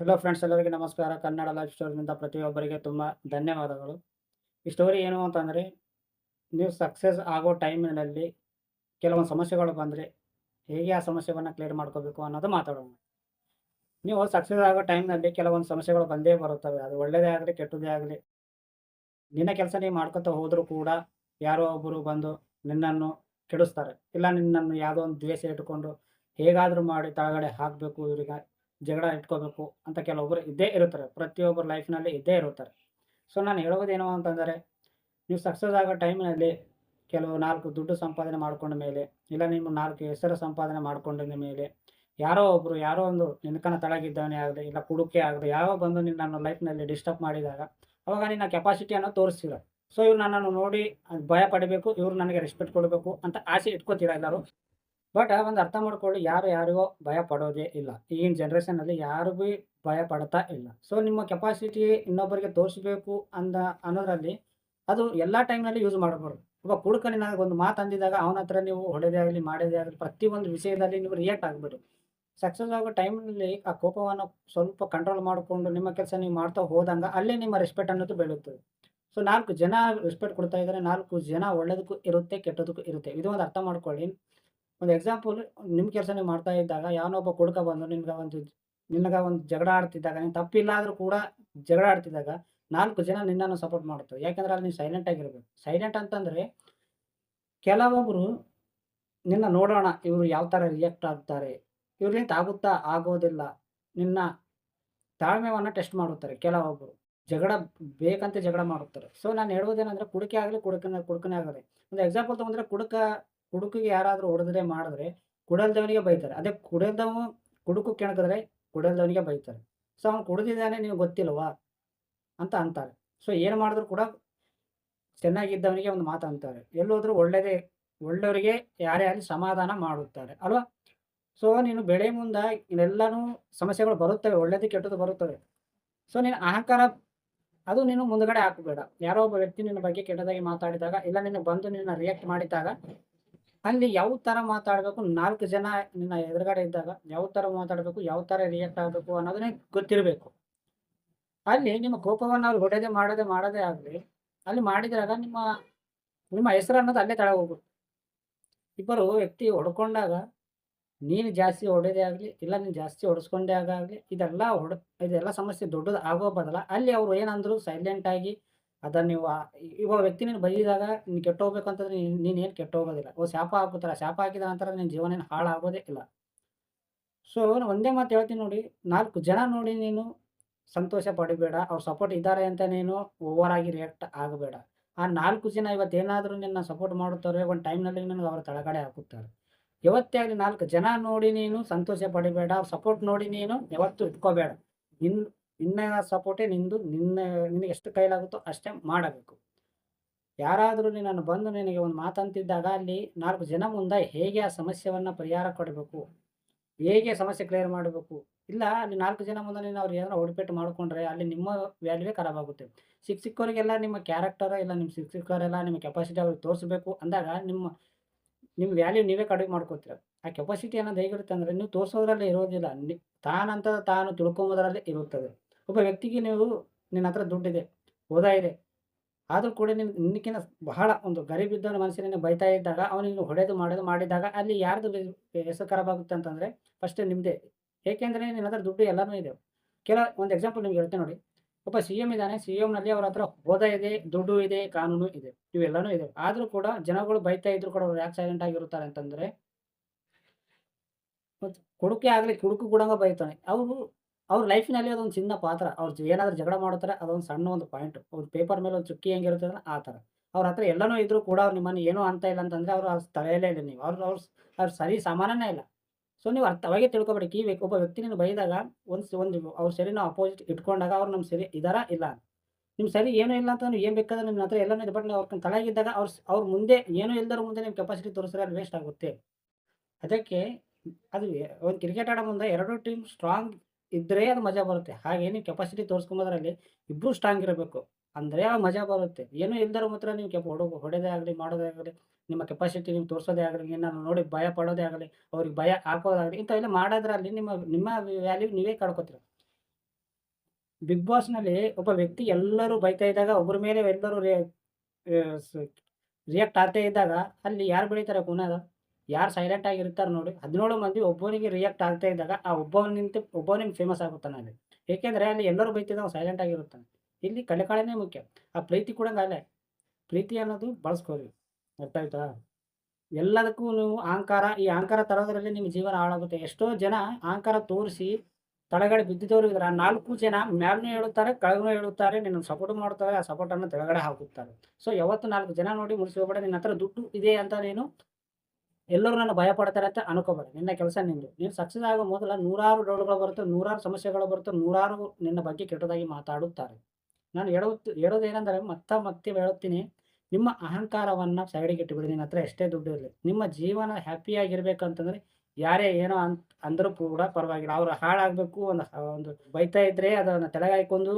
Hello friends ಎಲ್ಲರಿಗೆ ನಮಸ್ಕಾರ. Kannada life ಸ್ಟೋರಿನಿಂದ ಪ್ರತಿಯೊಬ್ಬರಿಗೆ ತುಂಬ ಧನ್ಯವಾದಗಳು. ಈ ಸ್ಟೋರಿ ಏನು ಅಂತಂದರೆ, ನೀವು ಸಕ್ಸಸ್ ಆಗೋ ಟೈಮಿನಲ್ಲಿ ಕೆಲವೊಂದು ಸಮಸ್ಯೆಗಳು ಬಂದರೆ ಹೇಗೆ ಆ ಸಮಸ್ಯೆಗಳನ್ನು ಕ್ಲಿಯರ್ ಮಾಡ್ಕೋಬೇಕು ಅನ್ನೋದು ಮಾತಾಡೋಣ. ನೀವು ಸಕ್ಸಸ್ ಆಗೋ ಟೈಮ್ನಲ್ಲಿ ಕೆಲವೊಂದು ಸಮಸ್ಯೆಗಳು ಬಂದೇ ಬರುತ್ತವೆ. ಅದು ಒಳ್ಳೆಯದೇ ಆಗಲಿ ಕೆಟ್ಟದೇ ಆಗಲಿ, ನಿನ್ನ ಕೆಲಸ ನೀವು ಮಾಡ್ಕೊತಾ ಹೋದರೂ ಕೂಡ ಯಾರೋ ಒಬ್ಬರು ಬಂದು ನಿನ್ನನ್ನು ಕೆಡಿಸ್ತಾರೆ. ಇಲ್ಲ ನಿನ್ನನ್ನು ಯಾವುದೋ ಒಂದು ದ್ವೇಷ ಇಟ್ಕೊಂಡು ಹೇಗಾದರೂ ಮಾಡಿ ತಳಗಡೆ ಹಾಕಬೇಕು ಇವರಿಗೆ. ಜಗಳ ಇಟ್ಕೋಬೇಕು ಅಂತ ಕೆಲವೊಬ್ಬರು ಇದ್ದೇ ಇರುತ್ತಾರೆ. ಪ್ರತಿಯೊಬ್ಬರ ಲೈಫ್ನಲ್ಲಿ ಇದ್ದೇ ಇರುತ್ತಾರೆ. ಸೊ ನಾನು ಹೇಳೋದೇನು ಅಂತಂದರೆ, ನೀವು ಸಕ್ಸಸ್ ಆಗೋ ಟೈಮ್ನಲ್ಲಿ ಕೆಲವು ನಾಲ್ಕು ದುಡ್ಡು ಸಂಪಾದನೆ ಮಾಡ್ಕೊಂಡ ಮೇಲೆ, ಇಲ್ಲ ನಿಮ್ಮ ನಾಲ್ಕು ಹೆಸರು ಸಂಪಾದನೆ ಮಾಡ್ಕೊಂಡ ಮೇಲೆ, ಯಾರೋ ಒಬ್ಬರು ಯಾರೋ ಒಂದು ನಿನಕನ ತಳಗಿದ್ದವನೇ ಆಗಲಿ, ಇಲ್ಲ ಕುಡುಕೆ ಆಗಲಿ, ಯಾರೋ ಬಂದು ನೀನು ನನ್ನ ಲೈಫ್ನಲ್ಲಿ ಡಿಸ್ಟರ್ಬ್ ಮಾಡಿದಾಗ, ಅವಾಗ ನಿನ್ನ ಕೆಪಾಸಿಟಿಯನ್ನು ತೋರಿಸ್ತೀರ ಸೊ ಇವ್ರು ನನ್ನನ್ನು ನೋಡಿ ಭಯ ಪಡಬೇಕು, ಇವರು ನನಗೆ ರೆಸ್ಪೆಕ್ಟ್ ಕೊಡಬೇಕು ಅಂತ ಆಸೆ ಇಟ್ಕೋತೀರ ಎಲ್ಲರೂ? ಬಟ್ ಒಂದು ಅರ್ಥ ಮಾಡ್ಕೊಳ್ಳಿ, ಯಾರು ಯಾರಿಗೋ ಭಯ ಪಡೋದೇ ಇಲ್ಲ. ಈಗಿನ ಜನ್ರೇಷನಲ್ಲಿ ಯಾರು ಭಯ ಪಡ್ತಾ ಇಲ್ಲ. ಸೊ ನಿಮ್ಮ ಕೆಪಾಸಿಟಿ ಇನ್ನೊಬ್ಬರಿಗೆ ತೋರಿಸ್ಬೇಕು ಅಂದ, ಅನ್ನೋದ್ರಲ್ಲಿ ಅದು ಎಲ್ಲ ಟೈಮ್ನಲ್ಲಿ ಯೂಸ್ ಮಾಡಬಾರ್ದು ಒಬ್ಬ ಕುಡುಕ ನನಗೆ ಒಂದು ಮಾತು ಅಂದಿದಾಗ ಅವನ ಹತ್ರ ನೀವು ಹೊಡೆದೇ ಆಗಲಿ, ಮಾಡೋದೇ ಆಗಲಿ, ಪ್ರತಿಯೊಂದು ವಿಷಯದಲ್ಲಿ ನೀವು ರಿಯಾಕ್ಟ್ ಆಗಬೇಡಿ ಸಕ್ಸಸ್ ಆಗೋ ಟೈಮ್ನಲ್ಲಿ ಆ ಕೋಪವನ್ನು ಸ್ವಲ್ಪ ಕಂಟ್ರೋಲ್ ಮಾಡಿಕೊಂಡು ನಿಮ್ಮ ಕೆಲಸ ನೀವು ಮಾಡ್ತಾ ಹೋದಂಗೆ ಅಲ್ಲೇ ನಿಮ್ಮ ರೆಸ್ಪೆಕ್ಟ್ ಅನ್ನೋದು ಬೆಳೆಯುತ್ತದೆ ಸೊ ನಾಲ್ಕು ಜನ ರೆಸ್ಪೆಕ್ಟ್ ಕೊಡ್ತಾ ಇದ್ದಾರೆ, ನಾಲ್ಕು ಜನ ಒಳ್ಳೇದಕ್ಕೂ ಇರುತ್ತೆ, ಕೆಟ್ಟದಕ್ಕೂ ಇರುತ್ತೆ. ಇದು ಒಂದು ಅರ್ಥ ಮಾಡ್ಕೊಳ್ಳಿ. ಒಂದು ಎಕ್ಸಾಂಪಲ್ ನಿಮ್ಮ ಕೆಲಸ ನೀವು ಮಾಡ್ತಾ ಇದ್ದಾಗ ಯಾವನೊಬ್ಬ ಕುಡ್ಕ ಬಂದು ನಿನ್ಗೆ ಒಂದು ನಿನಗೆ ಒಂದು ಜಗಳ ಆಡ್ತಿದ್ದಾಗ, ನೀನು ತಪ್ಪಿಲ್ಲ ಆದರೂ ಕೂಡ ಜಗಳ ಆಡ್ತಿದ್ದಾಗ ನಾಲ್ಕು ಜನ ನಿನ್ನನ್ನು ಸಪೋರ್ಟ್ ಮಾಡ್ತಾರೆ ಯಾಕಂದ್ರೆ ಅಲ್ಲಿ ನೀವು ಸೈಲೆಂಟ್ ಆಗಿರ್ಬೇಕು. ಸೈಲೆಂಟ್ ಅಂತಂದರೆ ಕೆಲವೊಬ್ಬರು ನಿನ್ನ ನೋಡೋಣ, ಇವರು ಯಾವ ಥರ ರಿಯಾಕ್ಟ್ ಆಗ್ತಾರೆ ಇವ್ರಿಂದ ಆಗುತ್ತಾ ಆಗೋದಿಲ್ಲ, ನಿನ್ನ ತಾಳ್ಮೆವನ್ನು ಟೆಸ್ಟ್ ಮಾಡುತ್ತಾರೆ ಕೆಲವೊಬ್ಬರು ಜಗಳ ಬೇಕಂತ ಜಗಳ ಮಾಡುತ್ತಾರೆ. ಸೊ ನಾನು ಹೇಳೋದೇನೆಂದರೆ ಕುಡುಕೆ ಆಗಲಿ ಕುಡುಕನ ಕುಡುಕನೇ ಆಗಲಿ. ಒಂದು ಎಕ್ಸಾಂಪಲ್ ತೊಗೊಂಡ್ರೆ ಕುಡುಕ ಕುಡುಕಿಗೆ ಯಾರಾದರೂ ಹೊಡೆದ್ರೆ ಮಾಡಿದ್ರೆ ಕುಡಲ್ದವನಿಗೆ ಬೈತಾರೆ. ಅದೇ ಕುಡಿದವ ಕುಡುಕು ಕೆಣಕಿದ್ರೆ ಕುಡಲ್ದವನಿಗೆ ಬೈತಾರೆ. ಸೊ ಅವ್ನು ಕುಡಿದಿದ್ದಾನೆ ನೀವು ಗೊತ್ತಿಲ್ವಾ? ಅಂತ ಅಂತಾರೆ. ಸೊ ಏನು ಮಾಡಿದ್ರು ಕೂಡ ಚೆನ್ನಾಗಿದ್ದವನಿಗೆ ಒಂದು ಮಾತು ಅಂತಾರೆ. ಎಲ್ಲೋದ್ರೂ ಒಳ್ಳೆಯದೇ ಒಳ್ಳೆಯವರಿಗೆ ಯಾರೇ ಆಗಲಿ ಸಮಾಧಾನ ಮಾಡುತ್ತಾರೆ. ಅಲ್ವಾ? ಸೊ ನೀನು ಬೆಳೆ ಮುಂದೆ ಇನ್ನೆಲ್ಲನೂ ಸಮಸ್ಯೆಗಳು ಬರುತ್ತವೆ, ಒಳ್ಳೇದು ಕೆಟ್ಟದ್ದು ಬರುತ್ತವೆ. ಸೊ ನೀನು ಅಹಂಕಾರ, ಅದು ನೀನು ಮುಂದ್ಗಡೆ ಹಾಕಬೇಡ. ಯಾರೋ ಒಬ್ಬ ವ್ಯಕ್ತಿ ನಿನ್ನ ಬಗ್ಗೆ ಕೆಟ್ಟದಾಗಿ ಮಾತಾಡಿದಾಗ, ಇಲ್ಲ ನಿನ್ನ ಬಂದು ನಿನ್ನ ರಿಯಾಕ್ಟ್ ಮಾಡಿದಾಗ ಅಲ್ಲಿ ಯಾವ ಥರ ಮಾತಾಡಬೇಕು? ನಾಲ್ಕು ಜನ ನಿನ್ನ ಎದುರುಗಡೆ ಇದ್ದಾಗ ಯಾವ ಥರ ಮಾತಾಡಬೇಕು? ಯಾವ ಥರ ರಿಯಾಕ್ಟ್ ಆಗಬೇಕು ಅನ್ನೋದನ್ನೇ ಗೊತ್ತಿರಬೇಕು. ಅಲ್ಲಿ ನಿಮ್ಮ ಕೋಪವನ್ನು ಅವ್ರು ಹೊಡೆದೆ ಮಾಡದೆ ಮಾಡದೇ ಆಗಲಿ, ಅಲ್ಲಿ ಮಾಡಿದಾಗ ನಿಮ್ಮ ನಿಮ್ಮ ಹೆಸರು ಅನ್ನೋದು ಅಲ್ಲೇ ತಳ ಹೋಗುತ್ತೆ ಇಬ್ಬರು ವ್ಯಕ್ತಿ ಹೊಡ್ಕೊಂಡಾಗ ನೀನು ಜಾಸ್ತಿ ಹೊಡೆದೇ ಆಗಲಿ, ಇಲ್ಲ ನೀನು ಜಾಸ್ತಿ ಹೊಡೆಸ್ಕೊಂಡೇ ಆಗಲಿ ಇದೆಲ್ಲ ಹೊಡ, ಇದೆಲ್ಲ ಸಮಸ್ಯೆ ದೊಡ್ಡದು ಆಗೋ ಬದಲ ಅಲ್ಲಿ ಅವರು ಏನಂದ್ರು ಸೈಲೆಂಟಾಗಿ ಅದನ್ನು ನೀವು ಇವಾಗ ಇವ ವ್ಯಕ್ತಿ ನೀನು ಬೈದಿದಾಗ ನೀನು ಕೆಟ್ಟೋಗ್ಬೇಕು ಅಂತಂದ್ರೆ ನೀನು ಕೆಟ್ಟ ಕೆಟ್ಟೋಗೋದಿಲ್ಲ. ಓ, ಶಾಪ ಹಾಕುತ್ತಾರೆ ಶಾಪ ಹಾಕಿದ ನಂತರ ನಿನ್ನ ಜೀವನ ಏನು ಹಾಳಾಗೋದೇ ಇಲ್ಲ. ಸೊ ಒಂದೇ ಮಾತು ಹೇಳ್ತೀನಿ ನೋಡಿ. ನಾಲ್ಕು ಜನ ನೋಡಿ ನೀನು ಸಂತೋಷ ಪಡಿಬೇಡ. ಅವ್ರು ಸಪೋರ್ಟ್ ಇದ್ದಾರೆ ಅಂತ ನೀನು ಓವರ್ ಆಗಿ ರಿಯಾಕ್ಟ್ ಆಗಬೇಡ. ಆ ನಾಲ್ಕು ಜನ ಇವತ್ತೇನಾದರೂ ನಿನ್ನ ಸಪೋರ್ಟ್ ಮಾಡುತ್ತಾರೆ ಒಂದು ಟೈಮ್ನಲ್ಲಿ ನನಗೆ ಅವ್ರ ತಳಗಡೆ ಹಾಕುತ್ತಾರೆ. ಯಾವತ್ತೇ ಆಗಲಿ ನಾಲ್ಕು ಜನ ನೋಡಿ ನೀನು ಸಂತೋಷ ಪಡಿಬೇಡ. ಅವ್ರ ಸಪೋರ್ಟ್ ನೋಡಿ ನೀನು ಯಾವತ್ತೂ ಇಟ್ಕೋಬೇಡ. ನಿನ್ನ ನಿನ್ನ ಸಪೋರ್ಟೇ ನಿಂದು, ನಿನ್ನ, ನಿನಗೆ ಎಷ್ಟು ಕೈಲಾಗುತ್ತೋ ಅಷ್ಟೇ ಮಾಡಬೇಕು. ಯಾರಾದರೂ ನಿನ್ನನ್ನು ಬಂದು ನಿನಗೆ ಒಂದು ಮಾತಂತಿದ್ದಾಗ ಅಲ್ಲಿ ನಾಲ್ಕು ಜನ ಮುಂದೆ ಹೇಗೆ ಆ ಸಮಸ್ಯೆಯನ್ನು ಪರಿಹಾರ ಕೊಡಬೇಕು, ಹೇಗೆ ಸಮಸ್ಯೆ ಕ್ಲಿಯರ್ ಮಾಡಬೇಕು, ಇಲ್ಲ ಅಲ್ಲಿ ನಾಲ್ಕು ಜನ ಮುಂದೆ ನೀನು ಅವ್ರು ಏನಾರ ಹೊಡಿಪೆಟ್ಟು ಮಾಡಿಕೊಂಡ್ರೆ ಅಲ್ಲಿ ನಿಮ್ಮ ವ್ಯಾಲ್ಯೂವೇ ಖರಾಬ್ ಆಗುತ್ತೆ. ಸಿಕ್ಕ ಸಿಕ್ಕವರಿಗೆಲ್ಲ ನಿಮ್ಮ ಕ್ಯಾರೆಕ್ಟರ್ ಇಲ್ಲ, ನಿಮ್ಮ ಸಿಕ್ಕ ನಿಮ್ಮ ಕೆಪಾಸಿಟಿ ಅವ್ರಿಗೆ ತೋರಿಸ್ಬೇಕು ಅಂದಾಗ ನಿಮ್ಮ ನಿಮ್ಮ ವ್ಯಾಲ್ಯೂ ನೀವೇ ಕಡಿಮೆ ಮಾಡ್ಕೋತೀರ. ಆ ಕೆಪಾಸಿಟಿ ಅನ್ನೋದು ಹೇಗಿರುತ್ತೆ ಅಂದರೆ ನೀವು ತೋರಿಸೋದ್ರಲ್ಲಿ ಇರೋದಿಲ್ಲ, ನಿ, ತಾನಂತ ತಾನು ತಿಳ್ಕೊಂಬೋದ್ರಲ್ಲಿ ಇರುತ್ತದೆ. ಒಬ್ಬ ವ್ಯಕ್ತಿಗೆ ನೀವು ನಿನ್ನ ಹತ್ರ ದುಡ್ಡಿದೆ ಓದಾ ಇದೆ ಆದರೂ ಕೂಡ ನಿನ್ನ ನಿನ್ನಕ್ಕಿಂತ ಬಹಳ ಒಂದು ಗರೀಬಿದ್ದವನ ಮನಸ್ಸಿನ ಬೈತಾ ಇದ್ದಾಗ ಅವನಿಗೆ ಹೊಡೆದು ಮಾಡೋದು ಮಾಡಿದಾಗ ಅಲ್ಲಿ ಯಾರ್ದು ಹೆಸರು ಖರಾಬ್ ಆಗುತ್ತೆ ಅಂತಂದರೆ ಫಸ್ಟ್ ನಿಮ್ಮದೇ ಏಕೆಂದರೆ ನಿನ್ನ ಹತ್ರ ದುಡ್ಡು ಎಲ್ಲನೂ ಇದೆ. ಕೆಲ, ಒಂದು ಎಕ್ಸಾಂಪಲ್ ನಿಮ್ಗೆ ಹೇಳ್ತೇನೆ ನೋಡಿ. ಒಬ್ಬ ಸಿ ಎಂ ಇದ್ದಾನೆ ಸಿ ಎಮ್ನಲ್ಲಿ ಅವ್ರ ಹತ್ರ ಓದಾ ಇದೆ, ದುಡ್ಡು ಇದೆ, ಕಾನೂನು ಇದೆ. ಇವೆಲ್ಲನೂ ಇದೆ. ಆದರೂ ಕೂಡ ಜನಗಳು ಬೈತಾ ಇದ್ರು ಕೂಡ ಅವ್ರು ಯಾಕೆ ಸೈಲೆಂಟ್ ಆಗಿರುತ್ತಾರೆ ಅಂತಂದರೆ ಕುಡುಕೆ ಆಗಲಿ, ಕುಡುಕು ಕೂಡ ಬೈತಾನೆ. ಅವರು ಅವ್ರ ಲೈಫಿನಲ್ಲಿ ಅದೊಂದು ಚಿನ್ನ ಪಾತ್ರ. ಅವ್ರು ಏನಾದರೂ ಜಗಳ ಮಾಡ್ತಾರೆ ಅದೊಂದು ಸಣ್ಣ ಒಂದು ಪಾಯಿಂಟ್ ಒಂದು ಪೇಪರ್ ಮೇಲೆ ಒಂದು ಚುಕ್ಕಿ ಹೆಂಗಿರ್ತದೆ ಆ ಥರ. ಅವ್ರ ಹತ್ರ ಎಲ್ಲನೂ ಇದ್ರೂ ಕೂಡ ಅವ್ರು ನಿಮ್ಮನ್ನು ಏನೋ ಅಂತ ಇಲ್ಲ ಅಂತಂದರೆ ಅವರು ಅವ್ರ ತಲೆಯಲ್ಲೇ ಇಲ್ಲ ನೀವು. ಅವ್ರು ಅವ್ರು ಅವ್ರ ಸರಿ ಸಮಾನನೇ ಇಲ್ಲ. ಸೊ ನೀವು ಅರ್ಥ, ಅವಾಗೆ ತಿಳ್ಕೊಬೇಡಿ. ಈ ಒಬ್ಬ ವ್ಯಕ್ತಿ ನೀನು ಬೈದಾಗ ಒಂದು ಒಂದು ಅವ್ರ ಸರಿ ನಾವು ಅಪೋಸಿಟ್ ಇಟ್ಕೊಂಡಾಗ ಅವ್ರು ನಮ್ಮ ಸರಿ ಇದಾರ ಇಲ್ಲ ನಿಮ್ಮ ಸರಿ ಏನೂ ಇಲ್ಲ ಅಂತ ನೀವು ಏನು ಬೇಕಾದ್ರೆ ನಿಮ್ಮ ಹತ್ರ ಎಲ್ಲನೂ ಇದೆ, ಬಟ್ ನೀವು ಅವ್ರ ತಲೆಗಿದ್ದಾಗ ಅವ್ರ ಅವ್ರ ಮುಂದೆ ಏನೂ ಇಲ್ಲದ್ರ ಮುಂದೆ ನಿಮ್ಮ ಕೆಪಾಸಿಟಿ ತೋರಿಸಿದ್ರೆ ಅದು ವೇಸ್ಟ್ ಆಗುತ್ತೆ. ಅದಕ್ಕೆ ಅದು ಒಂದು ಕ್ರಿಕೆಟ್ ಆಡೋ ಮುಂದೆ ಎರಡು ಟೀಮ್ ಸ್ಟ್ರಾಂಗ್ ಇದ್ದರೆ ಅದು ಮಜಾ ಬರುತ್ತೆ. ಹಾಗೆ ನೀವು ಕೆಪಾಸಿಟಿ ತೋರಿಸ್ಕೊಂಬೋದ್ರಲ್ಲಿ ಇಬ್ಬರು ಸ್ಟ್ರಾಂಗ್ ಇರಬೇಕು. ಅಂದರೆ ಆ ಮಜಾ ಬರುತ್ತೆ. ಏನೂ ಇಲ್ದರ ಮಾತ್ರ ನೀವು ಕೆಪ ಹೊಡೋ, ಹೊಡೆದೇ ಆಗಲಿ, ಮಾಡೋದೇ ಆಗಲಿ, ನಿಮ್ಮ ಕೆಪಾಸಿಟಿ ನೀವು ತೋರಿಸೋದೇ ಆಗಲಿ ನಿನ್ನನ್ನು ನೋಡಿ ಭಯ ಪಡೋದೇ ಆಗಲಿ, ಅವ್ರಿಗೆ ಭಯ ಹಾಕೋದಾಗಲಿ, ಇಂಥವೆಲ್ಲ ಮಾಡೋದ್ರಲ್ಲಿ ನಿಮ್ಮ ನಿಮ್ಮ ವ್ಯಾಲ್ಯೂ ನೀವೇ ಕಳ್ಕೊತೀರ ಬಿಗ್ ಬಾಸ್‌ನಲ್ಲಿ ಒಬ್ಬ ವ್ಯಕ್ತಿ ಎಲ್ಲರೂ ಬೈತಾ ಇದ್ದಾಗ ಒಬ್ಬರ ಮೇಲೆ ಎಲ್ಲರೂ ರಿಯಾ ರಿಯಾಕ್ಟ್ ಆಗ್ತಾ ಇದ್ದಾಗ, ಅಲ್ಲಿ ಯಾರು ಬೆಳೀತಾರೆ ಪುನಃ? ಯಾರು ಸೈಲೆಂಟ್ ಆಗಿರ್ತಾರೆ ನೋಡಿ 17 ಮಂದಿ ಒಬ್ಬನಿಗೆ ರಿಯಾಕ್ಟ್ ಆಗ್ತಾ ಇದ್ದಾಗ ಆ ಒಬ್ಬನಿಂತ ಒಬ್ಬನಿಗೆ ಫೇಮಸ್ ಆಗುತ್ತಾನೆ ಅಲ್ಲಿ. ಏಕೆಂದರೆ ಅಲ್ಲಿ ಎಲ್ಲರೂ ಬೈತಿದ್ದಾಗ ಸೈಲೆಂಟ್ ಆಗಿರುತ್ತಾನೆ ಇಲ್ಲಿ ಕಲೆಕಳೆನೇ ಮುಖ್ಯ. ಆ ಪ್ರೀತಿ ಕೂಡ ಅಲ್ಲೇ. ಪ್ರೀತಿ ಅನ್ನೋದು ಬಳಸ್ಕೋರಿ ಅರ್ಥ ಆಯ್ತಾ? ಎಲ್ಲದಕ್ಕೂ ನೀವು ಅಹಂಕಾರ ಈ ಅಹಂಕಾರ ತರೋದ್ರಲ್ಲಿ ನಿಮ್ಮ ಜೀವನ ಹಾಳಾಗುತ್ತೆ. ಎಷ್ಟೋ ಜನ ಅಹಂಕಾರ ತೋರಿಸಿ ತಳಗಡೆ ಬಿದ್ದಿದ್ದವರು ಇದ್ದಾರೆ. ಆ ನಾಲ್ಕು ಜನ ಮ್ಯಾಲೂ ಹೇಳುತ್ತಾರೆ, ಕೆಳಗೂ ಹೇಳುತ್ತಾರೆ, ನಿನ್ನ ಸಪೋರ್ಟ್ ಮಾಡ್ತಾರೆ, ಆ ಸಪೋರ್ಟನ್ನು ತೆಳಗಡೆ ಹಾಕುತ್ತಾರೆ. ಸೊ ಯಾವತ್ತು ನಾಲ್ಕು ಜನ ನೋಡಿ ಮುಗಿಸ್ಕೋಬೇಡ. ನಿನ್ನ ಹತ್ರ ದುಡ್ಡು ಇದೆ ಅಂತ ನೀನು ಎಲ್ಲರೂ ನಾನು ಭಯ ಪಡ್ತಾರೆ ಅಂತ ಅನ್ಕೋಬೇಡ. ನಿನ್ನ ಕೆಲಸ ನಿಂದು. ನೀನು ಸಕ್ಸಸ್ ಆಗೋ ಮೊದಲ ನೂರಾರು ಡೌಟ್‌ಗಳು ಬರುತ್ತೆ, ನೂರಾರು ಸಮಸ್ಯೆಗಳು ಬರುತ್ತೆ, ನೂರಾರು ನಿನ್ನ ಬಗ್ಗೆ ಕೆಟ್ಟದಾಗಿ ಮಾತಾಡುತ್ತಾರೆ. ನಾನು ಹೇಳುತ್ ಹೇಳೋದೇನೆಂದರೆ ಮತ್ತ ಮತ್ತೆ ಹೇಳುತ್ತೀನಿ. ನಿಮ್ಮ ಅಹಂಕಾರವನ್ನ ಸೈಡ್‌ಗೆ ಇಟ್ಟುಬಿಡಿ. ನಿನ್ನ ಹತ್ರ ಎಷ್ಟೇ ದುಡ್ಡು ಇರಲಿ. ನಿಮ್ಮ ಜೀವನ ಹ್ಯಾಪಿಯಾಗಿರ್ಬೇಕಂತಂದ್ರೆ ಯಾರೇ ಏನೋ ಅಂತ ಅಂದರೂ ಕೂಡ ಪರವಾಗಿಲ್ಲ. ಅವ್ರು ಹಾಳಾಗಬೇಕು ಒಂದು ಒಂದು ಬೈತಾ ಇದ್ರೆ ಅದನ್ನು ತಲೆಗಾಯ್ಕೊಂಡು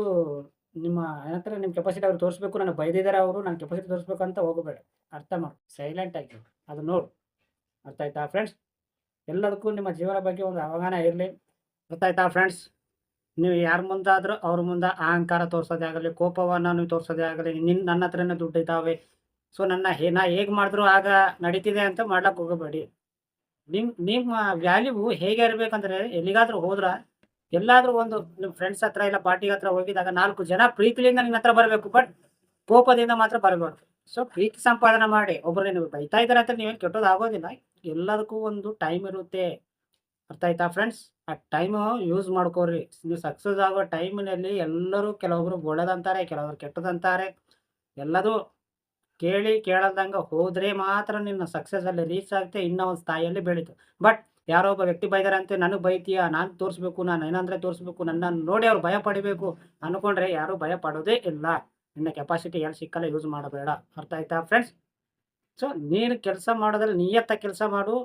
ನಿಮ್ಮ ಏನಂತಾರೆ ನಿಮ್ಮ ಕೆಪಾಸಿಟಿ ಅವ್ರು ತೋರಿಸ್ಬೇಕು. ನನಗೆ ಬೈದಿದ್ದಾರೆ ಅವರು, ನನ್ನ ಕೆಪಾಸಿಟಿ ತೋರಿಸ್ಬೇಕು ಅಂತ ಹೋಗಬೇಡ. ಅರ್ಥ ಮಾಡು. ಸೈಲೆಂಟ್ ಆಗಿ ಅದು ನೋಡು. ಅರ್ಥ ಆಯ್ತಾ ಫ್ರೆಂಡ್ಸ್? ಎಲ್ಲದಕ್ಕೂ ನಿಮ್ಮ ಜೀವನ ಬಗ್ಗೆ ಒಂದು ಅವಗಾಹನ ಇರಲಿ. ಅರ್ಥ ಆಯ್ತಾ ಫ್ರೆಂಡ್ಸ್? ನೀವು ಯಾರ ಮುಂದಾದರೂ ಅವ್ರ ಮುಂದೆ ಅಹಂಕಾರ ತೋರಿಸೋದೇ ಆಗಲಿ, ಕೋಪವನ್ನು ನೀವು ತೋರಿಸೋದೇ ಆಗಲಿ, ನಿನ್ನ ನನ್ನ ಹತ್ರನೇ ದುಡ್ಡು ಇದ್ದಾವೆ. ಸೊ ನನ್ನ ಹೇ ನಾ ಹೇಗೆ ಮಾಡಿದ್ರು ಆಗ ನಡೀತಿದೆ ಅಂತ ಮಾಡ್ಲಕ್ಕೆ ಹೋಗಬೇಡಿ. ನಿಮ್ಮ ನಿಮ್ಮ ವ್ಯಾಲ್ಯೂ ಹೇಗೆ ಇರಬೇಕಂದ್ರೆ ಎಲ್ಲಿಗಾದರೂ ಹೋದ್ರ ಎಲ್ಲಾದ್ರೂ ಒಂದು ನಿಮ್ಮ ಫ್ರೆಂಡ್ಸ್ ಹತ್ರ ಇಲ್ಲ ಪಾರ್ಟಿ ಹತ್ರ ಹೋಗಿದಾಗ ನಾಲ್ಕು ಜನ ಪ್ರೀತಿಯಿಂದ ನಿನ್ನ ಹತ್ರ ಬರಬೇಕು. ಬಟ್ ಕೋಪದಿಂದ ಮಾತ್ರ ಬರಬಾರ್ದು. ಸೊ ಪ್ರೀತಿ ಸಂಪಾದನೆ ಮಾಡಿ. ಒಬ್ಬರು ನೀವು ಬೈತಾ ಇದ್ದಾರೆ ಅಂತ ನೀವೇನು ಕೆಟ್ಟೋದು ಆಗೋದಿಲ್ಲ. ಎಲ್ಲದಕ್ಕೂ ಒಂದು ಟೈಮ್ ಇರುತ್ತೆ. ಅರ್ಥ ಆಯ್ತಾ ಫ್ರೆಂಡ್ಸ್? ಆ ಟೈಮು ಯೂಸ್ ಮಾಡ್ಕೋರಿ ನೀವು ಸಕ್ಸಸ್ ಆಗೋ ಟೈಮಿನಲ್ಲಿ ಎಲ್ಲರೂ ಕೆಲವೊಬ್ರು ಒಳ್ಳೆದಂತಾರೆ, ಕೆಲವೊಬ್ರು ಕೆಟ್ಟದಂತಾರೆ. ಎಲ್ಲದೂ ಕೇಳಿ ಕೇಳಲ್ದಂಗೆ ಹೋದರೆ ಮಾತ್ರ ನಿನ್ನ ಸಕ್ಸಸ್ ಅಲ್ಲಿ ರೀಚ್ ಆಗುತ್ತೆ. ಇನ್ನೂ ಒಂದು ಸ್ಥಾಯಿಯಲ್ಲಿ ಬೆಳೀತು. ಬಟ್ ಯಾರೋ ಒಬ್ಬ ವ್ಯಕ್ತಿ ಬೈದಾರೆ ಅಂತ ನನಗೆ ಬೈತೀಯ ನಾನು ತೋರಿಸ್ಬೇಕು, ನಾನು ಏನಂದ್ರೆ ತೋರಿಸ್ಬೇಕು, ನನ್ನನ್ನು ನೋಡಿ ಅವ್ರು ಭಯ ಪಡಿಬೇಕು ಅಂದ್ಕೊಂಡ್ರೆ ಯಾರು ಭಯ ಪಡೋದೇ ಇಲ್ಲ. ನಿನ್ನ ಕೆಪಾಸಿಟಿ ಎಲ್ಲಿ ಸಿಕ್ಕಲ್ಲ ಯೂಸ್ ಮಾಡಬೇಡ. ಅರ್ಥ ಆಯ್ತಾ ಫ್ರೆಂಡ್ಸ್? ಸೊ ನೀನು ಕೆಲಸ ಮಾಡೋದ್ರಲ್ಲಿ ನೀಯತ್ತ ಕೆಲಸ ಮಾಡು.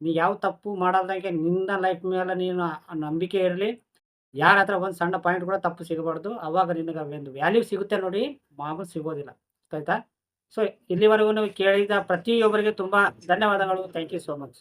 ನೀ ಯಾವ ತಪ್ಪು ಮಾಡಲ್ದಂಗೆ ನಿನ್ನ ಲೈಫ್ ಮೇಲೆ ನೀನು ನಂಬಿಕೆ ಇರಲಿ. ಯಾರ ಹತ್ರ ಒಂದು ಸಣ್ಣ ಪಾಯಿಂಟ್ ಕೂಡ ತಪ್ಪು ಸಿಗಬಾರ್ದು. ಅವಾಗ ನಿನಗೆ ಒಂದು ವ್ಯಾಲ್ಯೂ ಸಿಗುತ್ತೆ ನೋಡಿ, ಮಾಮೂಲು ಸಿಗೋದಿಲ್ಲ. ಆಯ್ತಾ? ಸೊ ಇಲ್ಲಿವರೆಗೂ ನೀವು ಕೇಳಿದ ಪ್ರತಿಯೊಬ್ಬರಿಗೆ ತುಂಬ ಧನ್ಯವಾದಗಳು. Thank you so much.